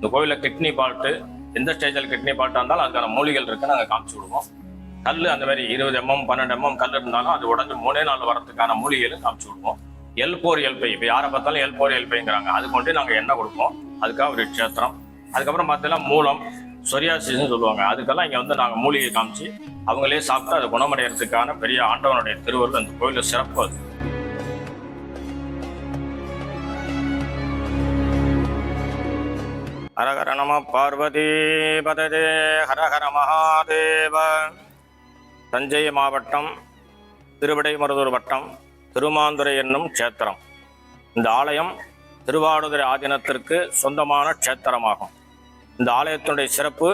இந்த கோவிலில் kidney fault எந்த ஸ்டேஜில் கிட்னி பால்ட்டாக இருந்தாலும் அதுக்கான மூலிகள் இருக்கு நாங்கள் காமிச்சு விடுவோம். கல் அந்த மாதிரி இருபது எம்எம் பன்னெண்டு எம்எம் கல் இருந்தாலும் அது உடஞ்சு மூணே நாள் வரதுக்கான மூலிகளும் காமிச்சு விடுவோம். எல் போர் எல்பை இப்போ யாரை பார்த்தாலும் எல் போர் எல்பைங்கிறாங்க அது கொண்டு நாங்கள் எண்ணெய் கொடுப்போம். அதுக்காக ஒரு க்ஷேத்திரம் அதுக்கப்புறம் பார்த்தீங்கன்னா மூலம் சொரியாசிஸ்னு சொல்லுவாங்க. அதுக்கெல்லாம் இங்கே வந்து நாங்கள் மூலிகை காமிச்சு அவங்களே சாப்பிட்டு அதை குணமடைகிறதுக்கான பெரிய ஆண்டவனுடைய திருவருள் அந்த கோயிலில் சிறப்பு அது. ஹரஹர நம பார்வதி பததே ஹரஹர மகாதேவ. தஞ்சை மாவட்டம் திருவிடைமருதூர் வட்டம் திருமாந்துரை என்னும் க்ஷேத்திரம். இந்த ஆலயம் திருவாடுதுறை ஆதீனத்திற்கு சொந்தமான க்ஷேத்திரமாகும். இந்த ஆலயத்தினுடைய சிறப்பு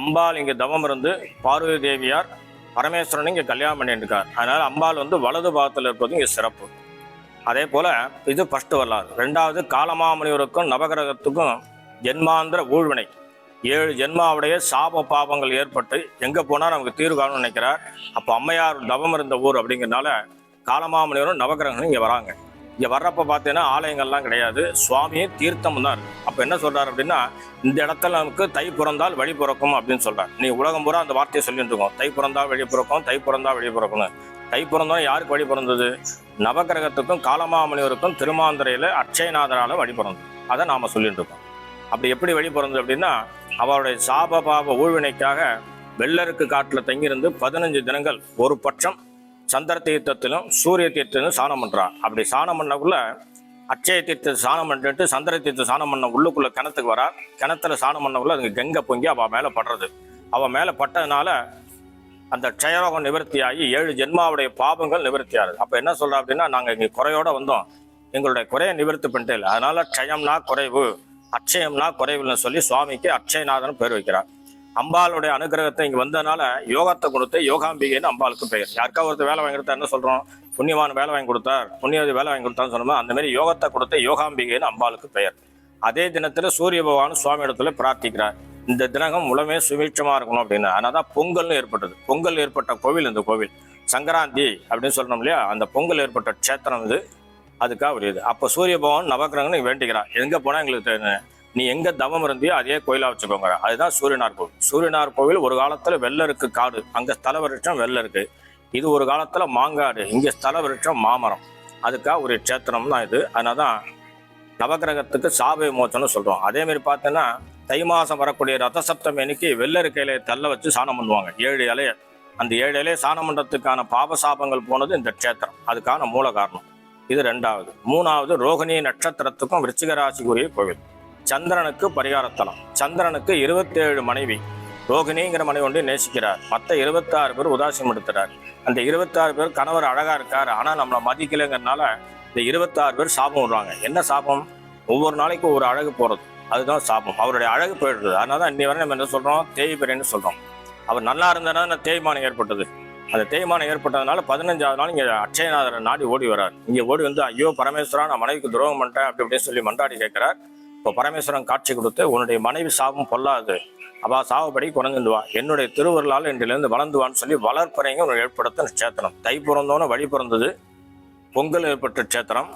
அம்பாள் இங்கே தவம் இருந்து பார்வதி தேவியார் பரமேஸ்வரன் இங்கே கல்யாணம் பண்ணியிருக்கார். அதனால் அம்பாள் வந்து வலது பாகத்தில் இருப்பது இங்கே சிறப்பு. அதே போல் இது ஃபஸ்ட்டு வரலாறு. ரெண்டாவது காலமாமுனிவருக்கும் நவகிரகத்துக்கும் ஜென்மாந்திர ஊழ்வினை. ஏழு ஜென்மாவுடைய சாப பாபங்கள் ஏற்பட்டு எங்கே போனால் நமக்கு தீர்வு காணும்னு நினைக்கிறார். அப்போ அம்மையார் தவம் இருந்த ஊர் அப்படிங்கிறனால காலமாமுனிவரும் நவகிரகங்களும் இங்கே வராங்க. இங்கே வர்றப்ப பார்த்தீங்கன்னா ஆலயங்கள்லாம் கிடையாது. சுவாமியும் தீர்த்தமும் தான் இருக்கு. அப்போ என்ன சொல்கிறார் அப்படின்னா இந்த இடத்துல நமக்கு தை பிறந்தால் வழி பிறக்கும் அப்படின்னு சொல்கிறார் நீ உலகம் பூரா அந்த வார்த்தையை சொல்லிட்டு இருக்கோம். தை பிறந்தால் வழி பிறக்கும் தை பிறந்தால் வழி பிறக்கணும் தை பிறந்தோம் யாருக்கு வழி பிறந்தது நவகிரகத்துக்கும் காலமாமுனிவருக்கும் திருமாந்திரையில் அட்சயநாதரால் வழி பிறந்தது அதை நாம சொல்லிட்டு இருக்கோம். அப்படி எப்படி வழி பிறந்தது அப்படின்னா அவருடைய சாப பாப ஊழ்வினைக்காக வெள்ளருக்கு காட்டில் தங்கியிருந்து பதினஞ்சு தினங்கள் ஒரு பட்சம் சந்திர தீர்த்தத்திலும் சூரிய தீர்த்தத்திலும் சாணம் பண்ணுறான் அப்படி சாணம் பண்ணக்குள்ள அட்சய தீர்த்த சாணம் பண்ணிட்டு சந்திர தீர்த்த சாணம் பண்ண உள்ளுக்குள்ள கிணத்துக்கு வரா கிணத்துல சாணம் பண்ணக்குள்ள அதுக்கு கங்கை பொங்கி அவ மேல படுறது. அவ மேல பட்டதுனால அந்த க்ஷயரோகம் நிவர்த்தியாகி ஏழு ஜென்மாவுடைய பாபங்கள் நிவர்த்தியாகுது. அப்போ என்ன சொல்றா அப்படின்னா நாங்கள் இங்கே குறையோட வந்தோம். எங்களுடைய குறையை நிவர்த்தி பண்ணிட்டே இல்லை. அதனால க்ஷயம்னா குறைவு அட்சயம்னா குறைவுன்னு சொல்லி சுவாமிக்கு அட்சயநாதன் பேர் வைக்கிறார். அம்பாளுடைய அனுகிரகத்தை இங்கே வந்ததுனால யோகத்தை கொடுத்து யோகாம்பிகைன்னு அம்பாளுக்கு பெயர். யாருக்கா ஒருத்தர் வேலை வாங்கி கொடுத்தா என்ன சொல்கிறோம் புண்ணியவான் வேலை வாங்கி கொடுத்தார் புண்ணியவதி வேலை வாங்கி கொடுத்தான்னு சொன்னோம் அந்த மாதிரி யோகத்தை கொடுத்த யோகாம்பிகைன்னு அம்பாளுக்கு பெயர். அதே தினத்தில் சூரிய பகவான் சுவாமி இடத்துல பிரார்த்திக்கிறார். இந்த தினகம் உலமே சுபீட்சமாக இருக்கணும் அப்படின்னு. அதனால தான் பொங்கல்னு ஏற்பட்டது. பொங்கல் ஏற்பட்ட கோவில் இந்த கோவில். சங்கராந்தி அப்படின்னு சொல்றோம் இல்லையா? அந்த பொங்கல் ஏற்பட்ட க்ஷேத்திரம் இது. அதுக்காக ஒரு இது. அப்போ சூரிய பகவான் நவக்கிரகன்னு வேண்டிக்கிறான் எங்கே போனால் எங்களுக்கு தெரியும் நீ எங்கே தவம் இருந்தியோ அதே கோயிலாக வச்சுக்கோங்க. அதுதான் சூரியனார் கோவில். சூரியனார் கோவில் ஒரு காலத்தில் வெள்ளருக்கு காடு. அங்கே ஸ்தல விருட்சம் வெள்ளை இருக்கு. இது ஒரு காலத்தில் மாங்காடு. இங்கே ஸ்தல விருட்சம் மாமரம். அதுக்காக ஒரு க்ஷேத்திரம் தான் இது. அதனால தான் நவகிரகத்துக்கு சாபை விமோச்சனம் சொல்கிறோம் அதேமாரி பார்த்தோன்னா தை மாதம் வரக்கூடிய ரத சப்தமி அன்னைக்கு வெள்ளருக்கு இலையை தள்ள வச்சு சாணம் பண்ணுவாங்க. ஏழு இலைய. அந்த ஏழு இலையை சாணம் பண்ணுறதுக்கான பாப சாபங்கள் போனது இந்த க்ஷேத்திரம். அதுக்கான மூல காரணம். இது ரெண்டாவது. மூணாவது ரோகிணி நட்சத்திரத்துக்கும் விருச்சிக ராசிக்குரிய கோவில். சந்திரனுக்கு பரிகாரத்தலம். சந்திரனுக்கு இருபத்தேழு மனைவி. ரோகிணிங்கிற மனைவி ஒன்று நேசிக்கிறார். மற்ற இருபத்தாறு பேர் உதாசீனப்படுத்துறார் அந்த இருபத்தாறு பேர் கணவர் அழகாக இருக்கார். ஆனால் நம்மளை மதிக்கலைங்கிறனால இந்த இருபத்தாறு பேர் சாபம் விடுறாங்க. என்ன சாபம்? ஒவ்வொரு நாளைக்கு ஒரு அழகு போகிறது அதுதான் சாபம். அவருடைய அழகு போயிடுது அதனால தான் இன்னி வரை நம்ம என்ன சொல்கிறோம் தேய்பிரைன்னு சொல்கிறோம் அவர் நல்லா இருந்ததுனா தேய்மானம் ஏற்பட்டது. அந்த தேய்மானம் ஏற்பட்டதுனால பதினஞ்சாவது நாள் இங்கே அட்சயநாதரை நாடி ஓடி வரார் இங்கே ஓடி வந்து ஐயோ பரமேஸ்வரா நான் மனைவிக்கு துரோகம் பண்ணிட்டேன் அப்படி இப்படின்னு சொல்லி மன்றாடி கேட்கிறார். இப்போ பரமேஸ்வரன் காட்சி கொடுத்து உன்னுடைய மனைவி சாபம் பொல்லாது. அவா சாவுபடி குறைஞ்சிருந்துவா என்னுடைய திருவருளால் இன்றிலிருந்து வளர்ந்துவான்னு சொல்லி வளர்ப்பறைங்க ஒரு ஏற்படுத்த சேத்திரம் தை பிறந்தோன்னு வழி பிறந்தது. பொங்கல் ஏற்பட்ட சேத்திரம்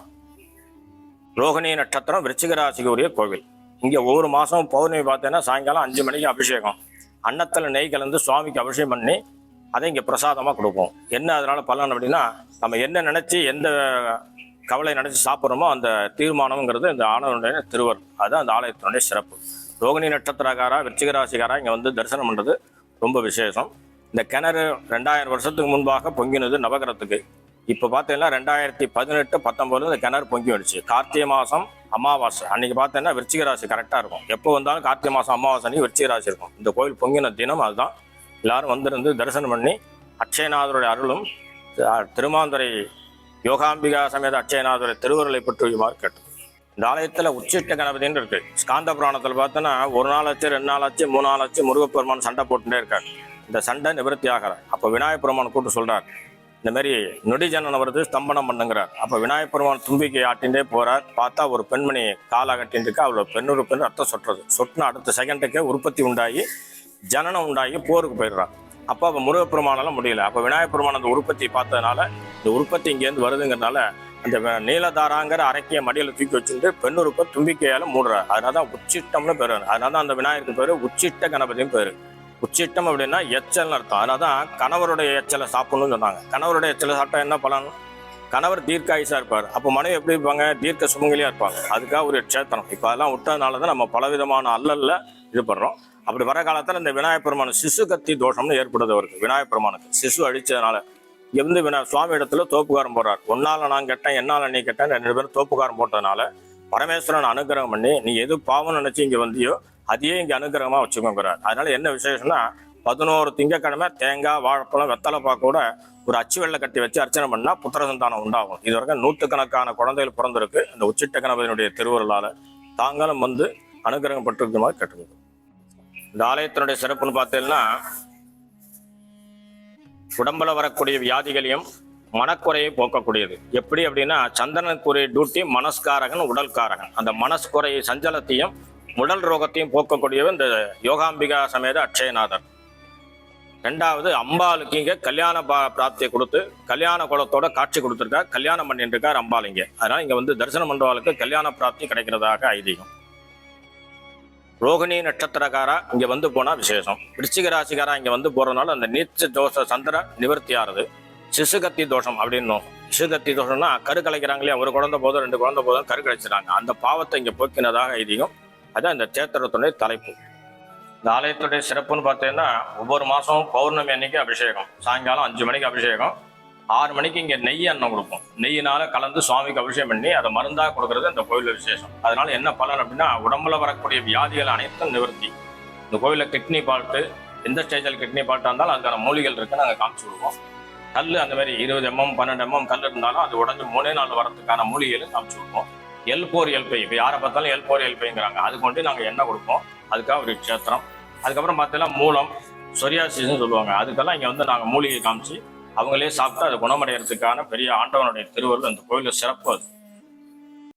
ரோகிணி நட்சத்திரம் விருச்சிக உரிய கோவில். இங்கே ஒவ்வொரு மாதம் பௌர்ணமி பார்த்தீங்கன்னா சாயங்காலம் அஞ்சு மணிக்கு அபிஷேகம். அன்னத்தில் நெய் கலந்து சுவாமிக்கு அபிஷேகம் பண்ணி அதை இங்கே பிரசாதமாக கொடுப்போம். என்ன அதனால் பலன் அப்படின்னா நம்ம என்ன நினச்சி எந்த கவலை நினச்சி சாப்பிட்றோமோ அந்த தீர்மானம்ங்கிறது இந்த ஆனவனுடைய திருவர் அதுதான் அந்த ஆலயத்தினுடைய சிறப்பு. ரோகிணி நட்சத்திரக்காரா விருச்சிகராசிக்காரா இங்கே வந்து தரிசனம் பண்ணுறது ரொம்ப விசேஷம். இந்த கிணறு ரெண்டாயிரம் வருஷத்துக்கு முன்பாக பொங்கினது நவகரத்துக்கு இப்போ பார்த்தீங்கன்னா ரெண்டாயிரத்தி பதினெட்டு பத்தொம்போது இந்த கிணறு பொங்கி வந்துச்சு. கார்த்திகை மாதம் அமாவாசை. அன்னைக்கு பார்த்தோன்னா விருச்சிக ராசி கரெக்டாக இருக்கும். எப்போ வந்தாலும் கார்த்திகை மாதம் அமாவாசை அன்னைக்கு விருச்சிக ராசி இருக்கும். இந்த கோயில் பொங்கின தினம் அதுதான். எல்லாரும் வந்திருந்து தரிசனம் பண்ணி அட்சயநாதருடைய அருளும் திருமாந்துரை யோகாம்பிகா சமேத அட்சயநாதரை திருவருளை பெற்றுமாறு கேட்டோம். இந்த ஆலயத்தில் உச்சிட்ட கணபதின்னு இருக்கு. ஸ்காந்த புராணத்தில் பார்த்தோன்னா ஒரு நாள் ஆச்சு ரெண்டு நாள் ஆச்சு மூணு நாள் ஆச்சு முருகப்பெருமான் சண்டை போட்டுட்டே இருக்கார். இந்த சண்டை நிவர்த்தி ஆகிற அப்போ விநாயகப் பெருமான் கூட்டு சொல்கிறார் இந்த மாதிரி நொடி ஜனனம் வருது ஸ்தம்பனம் பண்ணுங்கிறார். அப்போ விநாயகப் பெருமான் தும்பிக்கை ஆட்டின்றே போறார். பார்த்தா ஒரு பெண்மணி காலா கட்டின்னு இருக்கு. அவ்வளோ பெண்ணொரு பெண் ரத்தம் சொட்டுறது. சொட்டின அடுத்த செகண்டுக்கே உற்பத்தி உண்டாகி ஜனனம் உண்டாகி போருக்கு போயிடுறான் அப்போ அப்போ முருகப்பெருமானால முடியல. அப்போ விநாயகப் பெருமான் அந்த உற்பத்தி பார்த்ததுனால இந்த உற்பத்தி இங்கேருந்து வருதுங்கிறதுனால அந்த நீலதாராங்கிற அரைக்கிய மடியில் தூக்கி வச்சுட்டு பெண்ணுறுப்பை தும்பிக்கையால் மூடுறார். அதனால தான் உச்சிட்டம்னு பேர். அதனால தான் அந்த விநாயகருக்கு பேர் உச்சிட்ட கணபதியும் பேரு. உச்சிட்டம் அப்படின்னா எச்சல்னு அர்த்தம். அதனால தான் கணவருடைய எச்சலை சாப்பிடணும்னு சொன்னாங்க. கணவருடைய எச்சலை சாப்பிட்டா என்ன பலன்? கணவர் தீர்க்காயுசா இருப்பார். அப்போ மனைவி எப்படி இருப்பாங்க? தீர்க்க சுமங்கலியாக இருப்பாங்க. அதுக்காக ஒரு க்ஷேத்திரம். இப்போ அதெல்லாம் விட்டதுனால தான் நம்ம பலவிதமான அல்லல்ல இது பண்ணுறோம் அப்படி வர காலத்தில் இந்த விநாயகப் பெருமான சிசு கத்தி தோஷம்னு ஏற்படுது அவருக்கு விநாயகப் பெருமானுக்கு. சிசு அடிச்சதுனால எந்த வினா சுவாமி இடத்துல தோப்புக்காரம் போடுறார் ஒன்னால நான் கேட்டேன் என்னால் நீ கேட்டேன் ரெண்டு பேரும் தோப்புக்காரம் போட்டதுனால பரமேஸ்வரன் அனுகிரகம் பண்ணி நீ எது பாவம் நினைச்சு இங்க வந்தியோ அதையே இங்க அனுகிரகமா வச்சுக்கோங்கிறார். அதனால என்ன விசேஷம்னா பதினோரு திங்கக்கிழமை தேங்காய் வாழைப்பழம் வெத்தலைப்பா கூட ஒரு அச்சு வெள்ளை கட்டி வச்சு அர்ச்சனை பண்ணா புத்திர சந்தானம் உண்டாகும். இது வரைக்கும் நூற்றுக்கணக்கான குழந்தைகள் பிறந்திருக்கு. அந்த உச்சிட்ட கணபதியினுடைய திருவுருளால தாங்களும் வந்து அனுகிரகம் பட்டிருக்க மாதிரி கேட்டுக்கோங்க. இந்த ஆலயத்தினுடைய சிறப்புன்னு பார்த்தீங்கன்னா உடம்புல வரக்கூடிய வியாதிகளையும் மனக்குறையை போக்கக்கூடியது. எப்படி அப்படின்னா சந்திரனுக்குரிய டியூட்டி மனஸ்காரகன் உடல்காரகன். அந்த மனஸ்குறையை சஞ்சலத்தையும் உடல் ரோகத்தையும் போக்கக்கூடியவர் இந்த யோகாம்பிகா சமேத அட்சயநாதர் ரெண்டாவது அம்பாளுக்கு இங்கே கல்யாண பா- பிராப்தியை கொடுத்து கல்யாண குலத்தோட காட்சி கொடுத்துருக்கார். கல்யாணம் பண்ணிட்டு இருக்கார் அம்பாள் அதனால் இங்கே வந்து தரிசனம் பண்றவாளுக்கு கல்யாண பிராப்தி கிடைக்கிறதாக ஐதீகம். ரோகிணி நட்சத்திரக்காரா இங்கே வந்து போனால் விசேஷம். விருச்சிக ராசிக்காரா இங்கே வந்து போகிறதுனால அந்த நீச்ச தோஷ சந்திர நிவர்த்தி ஆறுது சிசுகத்தி தோஷம் அப்படின்னும். சிசுகத்தி தோஷம்னா கரு கலைக்கிறாங்களே ஒரு குழந்தை போதும் ரெண்டு குழந்தை போதும் கரு கழிச்சிடறாங்க அந்த பாவத்தை இங்கே போக்கினதாக ஐதீகம். அதான் இந்த சேத்திரத்துடைய தலைப்பு. இந்த ஆலயத்துடைய சிறப்புன்னு பார்த்தீங்கன்னா ஒவ்வொரு மாதம் பௌர்ணமி அன்னைக்கு அபிஷேகம் சாயங்காலம் அஞ்சு மணிக்கு அபிஷேகம் ஆறு மணிக்கு இங்கே நெய் அன்னம் கொடுப்போம். நெய்யினால கலந்து சுவாமிக்கு அபிஷேகம் பண்ணி அதை மருந்தாக கொடுக்கறது இந்த கோயில்ல விசேஷம். அதனால என்ன பலன் அப்படின்னா உடம்புல வரக்கூடிய வியாதிகள் அனைத்தும் நிவர்த்தி. இந்த கோயிலில் கிட்னி பால்ட்டு எந்த ஸ்டேஜில் கிட்னி பால்ட்டாக இருந்தாலும் அதுக்கான மூலிகள் இருக்கு நாங்கள் காமிச்சு விடுவோம். கல் அந்த மாதிரி இருபது எம்எம் பன்னெண்டு எம்எம் கல் இருந்தாலும் அது உடஞ்சு மூணே நாள் வரதுக்கான மூலிகைகளை காமிச்சு கொடுப்போம் எல் போர் எல்பை இப்போ யாரை பார்த்தாலும் எல் போர் எல்பைங்கிறாங்க அது கொண்டு நாங்கள் எண்ணெய் கொடுப்போம். அதுக்காக ஒரு க்ஷேத்திரம். அதுக்கப்புறம் பார்த்தீங்கன்னா மூலம் சொரியாசிஸ்ன்னு சொல்லுவாங்க. அதுக்கெல்லாம் இங்கே வந்து நாங்கள் மூலிகை காமிச்சு அவங்களே சாப்பிட்டு அதை குணமடைகிறதுக்கான பெரிய ஆண்டவனுடைய திருவருள் அந்த கோயிலில் சிறப்பு அது.